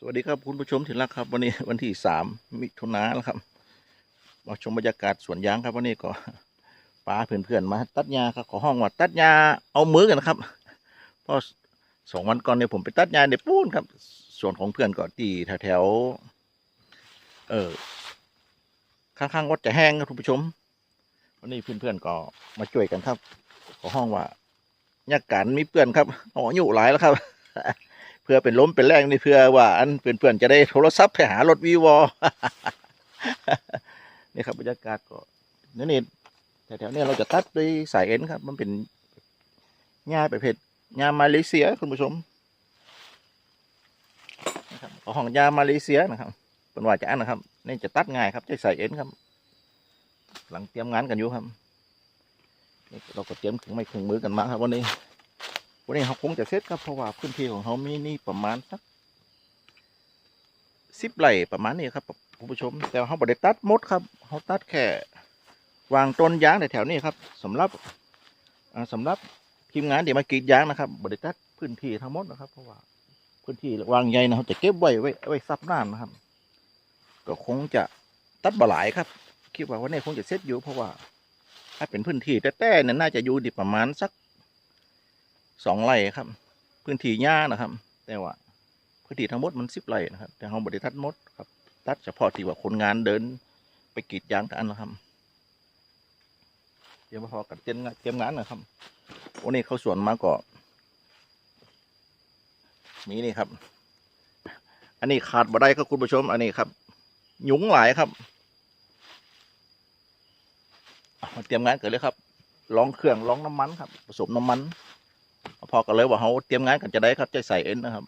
สวัสดีครับคุณผู้ชมที่รักครับวันนี้วันที่สามมิถุนายนแล้วครับมาชมบรรยากาศสวนยางครับวันนี้ก็ป้าเพื่อนๆมา ตัดหญ้าครับขอห้องว่าตัดหญ้าเอามือกันนะครับเพราะสองวันก่อนเนี่ยผมไปตัดหญ้าในปูนครับส่วนของเพื่อนก็ที่แถวๆเออข้างๆวัดจะแห้งครับคุณผู้ชม วันนี้เพื่อนๆก็มาช่วยกันครับ ขอห้องว่าหญ้าการมีเพื่อนครับอ๋ออยู่หลายแล้วครับ เพื่อเป็นล้มเป็นแรงนี่เพื่อว่า อันเพื่อนๆจะได้โทรศัพท์ไปหารถวีวอนี่ครับบรรยากาศก็นี่นี่แถวๆนี้เราจะตัดด้วยสายเอ็นครับ มันเป็นหญ้าประเภทหญ้ามาเลเซียคุณผู้ชมนะครับของของหญ้ามาเลเซียนะครับเป็นว่าจะอันนะครับนี่จะตัดง่ายครับใช้สายเอ็นครับ หลังเตรียมงานกันอยู่ครับเราก็เตรียมถึงไม้ถึงมือกันมาครับวันนี้ วันนี้เขาคงจะเสร็จครับเพราะว่าพื้นที่ของเขามีนี่ประมาณสักสิบไร่ประมาณนี้ครับคุณผู้ชม แต่ว่าเขาบริตัดมดครับเขาตัดแค่วางต้นยางในแถวนี้ครับสำหรับอ่าสำหรับทีมงานเดี๋ยวมากรีดยางนะครับบริตัดพื้นที่ทั้งหมดนะครับ เพราะว่าพื้นที่วางใหญ่นะเขาจะเก็บไว้ไว้ไว้ซับน้ำนะครับ ก็คงจะตัดบ่หลายครับคิดว่าวันนี้คงจะเสร็จอยู่เพราะว่า ถ้าเป็นพื้นที่แต่แต่เนี่ยน่าจะอยู่ดีประมาณสัก สองไร่ครับ พื้นที่หญ้านะครับ แต่ว่าพื้นที่ทั้งหมดมันสิบไร่นะครับ แต่เราบริทัดหมดครับตัดเฉพาะที่ว่าคนงานเดินไปกรีดยางแต่อันนะครับเตรียมพอกับเตรียมงานเตรียมงานนะครับวันนี้เขาสวนมาก็นี่นี่ครับ อันนี้ขาดบ่ได้ครับคุณผู้ชม อันนี้ครับหยุงหลายครับเอามาเตรียมงานเกันเลยครับลองเครื่องลองน้ำมันครับ ผสมน้ำมัน พอก็เลยว่าเขาเตรียมงานกันจะได้ครับจะใส่เอ็นนะครับ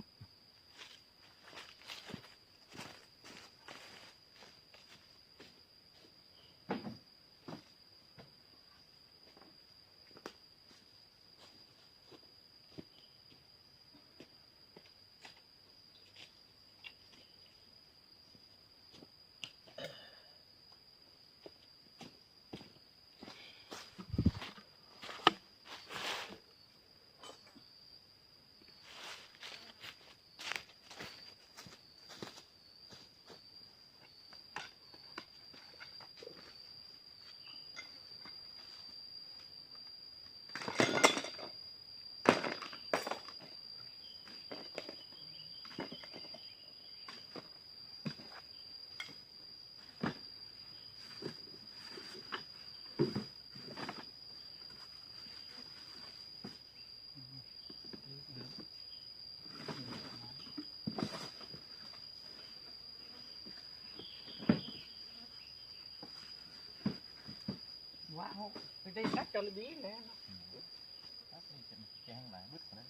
ว้าวไปได้นักจระบีแล้วครับนี่จะแจ้งหลายบึดกันเลย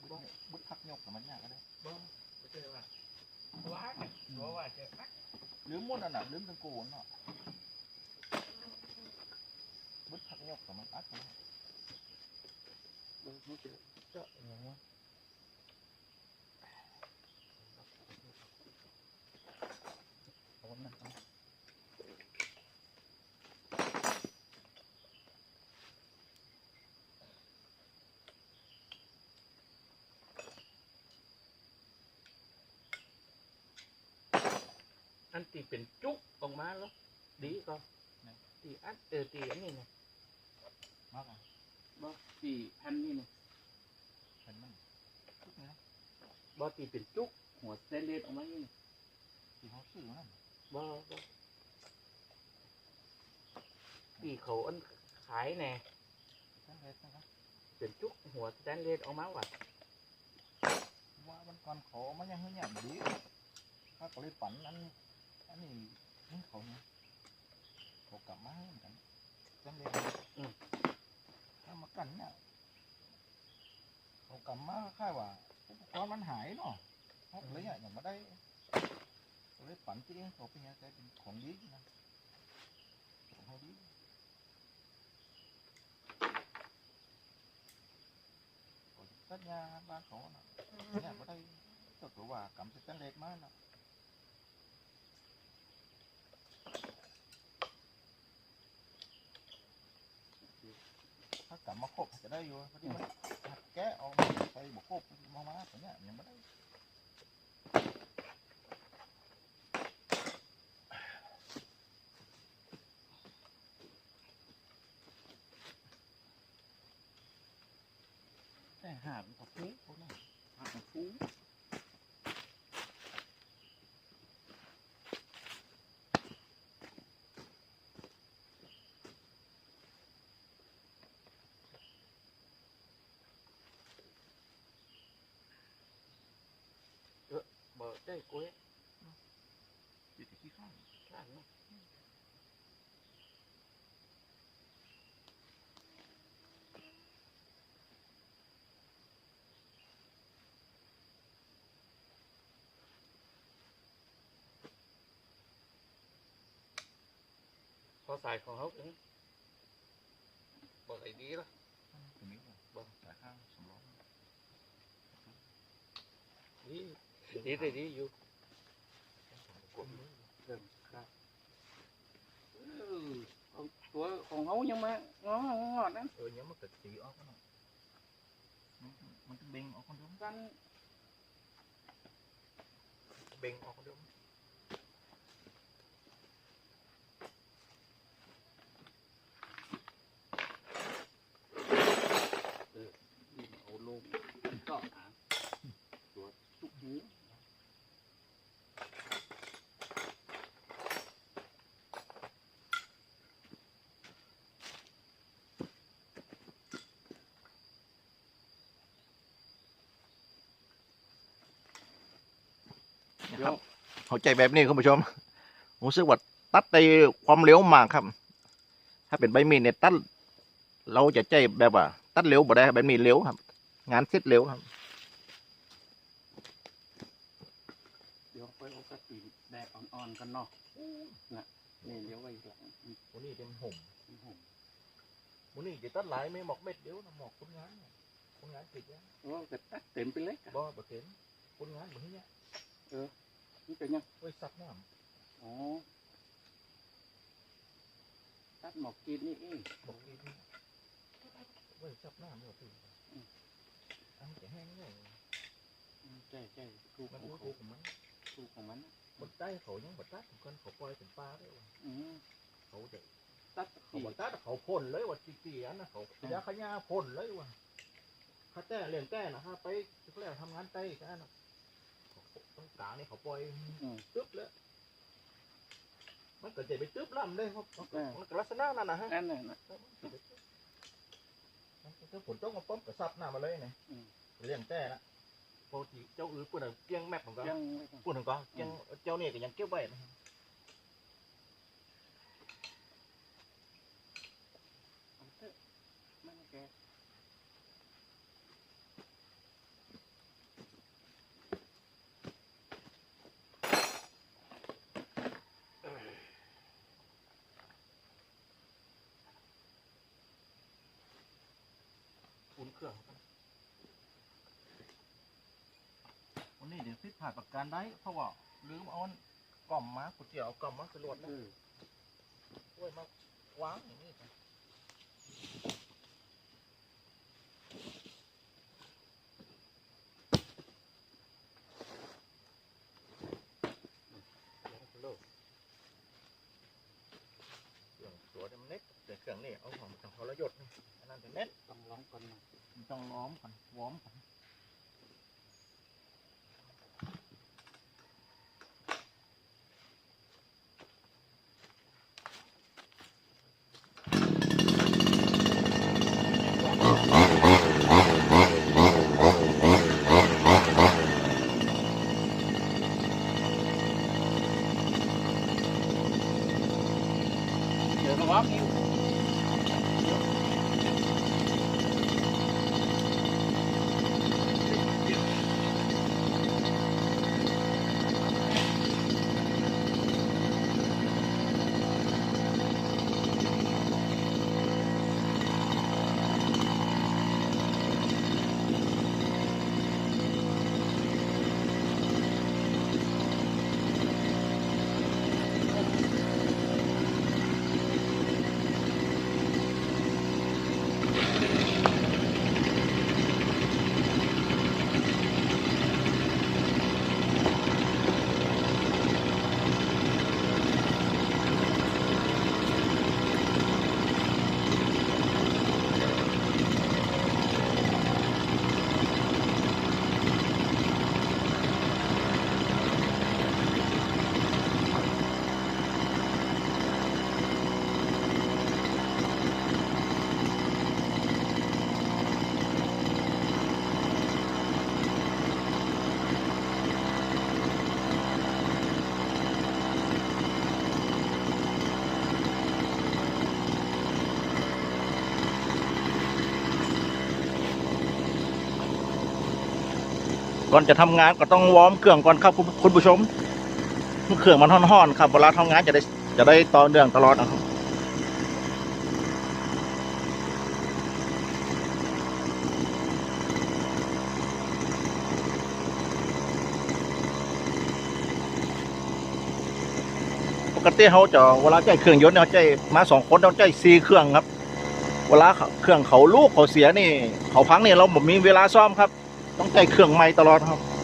บึดบึดพักยกกับมันยากก็ได้ บ่ไม่ใช่ว่าว้าวเนี่ยเพราะว่าจะนัก ลืมหมดอะนะลืมทั้งกูเนาะบึดพักยกกับมันอัดนะ บ่รู้จะเจาะอย่างวะ เอาหนักนะ อันตีเป็นจุกออกมาแล้วดีก็ตีอัดเออตีอันนี้นะมากอะบ่ตีพันนี่นะเป็นมันทุกเนี้ยบ่ตีเป็นจุกหัวสเตนเลสออกมานี่นะที่เขาซื้อนั่นบ่บ่ตีเขาอันขายแน่ตั้งแต่ตั้งแต่เป็นจุกหัวสแตนเลสออกมาว่ะว่ามันก่อนขอมันยังเฮี้ยเนี่ยดีถ้าเขาเลยฝันอัน อันนี้นี่เขาเนี่ยเขากลับมาเหมือนกันจำเลยถ้ามากันเนี่ยเขากลับมาค่ายว่าอุปกรณ์มันหายเนาะเขาเลยอะอย่างมาได้เขาเลยฝันจริงเขาเป็นยังไงเป็นของดีนะของเขาดีเขาสัญญาบ้านเขาน่ะเนี่ยบ่ได้ก็คือว่ากำสแตนเลสมาน่ะถ้าก มาครบจะได้อยู่พอดีมันหักแกะออกมาใส่บกครบมามาแบบเนี้ยยังไม่ได้แต่หาดมันฟูพวกนั้นหาดมันฟู เออยังมันเกิดสีออกก็หน่อยมันมันจะเบ่งออกคนเดียวกันเบ่งออกคนเดียวเอาลงก็หาตัวทุกหู เดี๋ยวเข้าใจแบบนี้คุณผู้ชมรู้สึกว่าตัดในความเร็วมากครับ ถ้าเป็นใบมีดเนี่ยตัดเราจะใจแบบว่า ตัดเร็วบ่ได้ครับใบมีดเร็วครับ งานเสร็จเร็วครับเดี๋ยวไปเอากระตีแดดอ่อนๆกันเนาะน่ะนี่เดี๋ยวไว้หลังวันนี้เป็นห่มผมวันนี้จะตัดหลายไม่หมอกเม็ดเดียวนะหมอกคนงานเนี่ยคนงานติดเนี่ยโอ้แต่ตัดเต็มไปเลยบ่บ่เห็นคนงานแบบนี้เนี่ย นี่เป็นยังไว้ซักน้อ๋อตัดหมอกกรีดนี่เองำบอกกินไว้ซักน้ำเนี่ยพี่อันนจะแห้งเลยอืมใช่ใช่ถูกขมันองรู้เขาตัวของมันถูกของมันนะบนใต้เขายังบนใต้ของคนเขาปล่อยเป็นปลาด้วยว่ะอืมเขาจะตัดเขาตีบนใต้เขาพ่นเลยว่าจีจีอันนะเขายาขยาพ่นเลยว่ะข้าแต่เลี้ยงแต่นะฮะไปเขาเรียกทำงานใต้กันนะ ตรงกลางนี่เขาปล่อยอืม ตึ๊บเลยมันก็จะไปตึ๊บล่ำเลยเพราะมันก็ลักษณะนั่นนะฮะ นั่นน่ะนะถ้าฝนตกมาปุ๊บก็ซับหน้ามาเลยเนี่ยอืม เลี้ยงแต่ละปกติเจ้าอื่นปุ่นเกี้ยงแมปของเขายังไม่ต้องปุ่นของเขาเกี้ยงเจ้านี่ก็ยังเก็บไว้นะ เอาเถอะมันแก อุ่น เครื่องวันนี้เดี๋ยวพิดผ่านประกันได้เพราะว่าลืมเอากล่อมมากูเจียวเอากล่อมมาสลวดเอนะอช่วยมาวางอย่างนี้ครับเครื่องตัว เนี่ยมันเน็ตแต่เครื่องนี่เอาของทางทรยศนี่อันนั้นเป็นเน็ตต้องร้องก่อนนะมันต้องล้อมก่อนวอร์มก่อน อนจะทำงานก็ต้องวอร์มเครื่องก่อนครับคุณผู้ชมเครื่องมันห่อนๆครับเวลาทำงานจะได้จะได้ต่อเนื่องตลอดนะครับปกติเขาจะเวลาใจเครื่องยนต์เนี่ยเขาใจมาสองคนเขาใจสี่เครื่องครับ เวลาเครื่องเขาลูกเขาเสียนี่ เขาพังนี่เราผมมีเวลาซ่อมครับ ต้องใจเครื่องไม่ตลอดครับ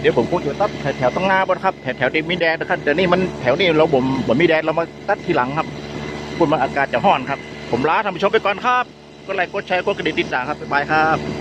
เดี๋ยวผมคงจะตัดแถวๆตรงหน้าบนครับแถวแถวที่มีแดดนะครับแต่นี่มันแถวนี้เราบ่มบ่มีแดดเรามาตัดทีหลังครับคุณมันอากาศจะห้อนครับ ผมลาท่านผู้ชมไปก่อนครับก็ไลค์กดแชร์กดกระดิ่งติดตามครับบ๊ายบายครับ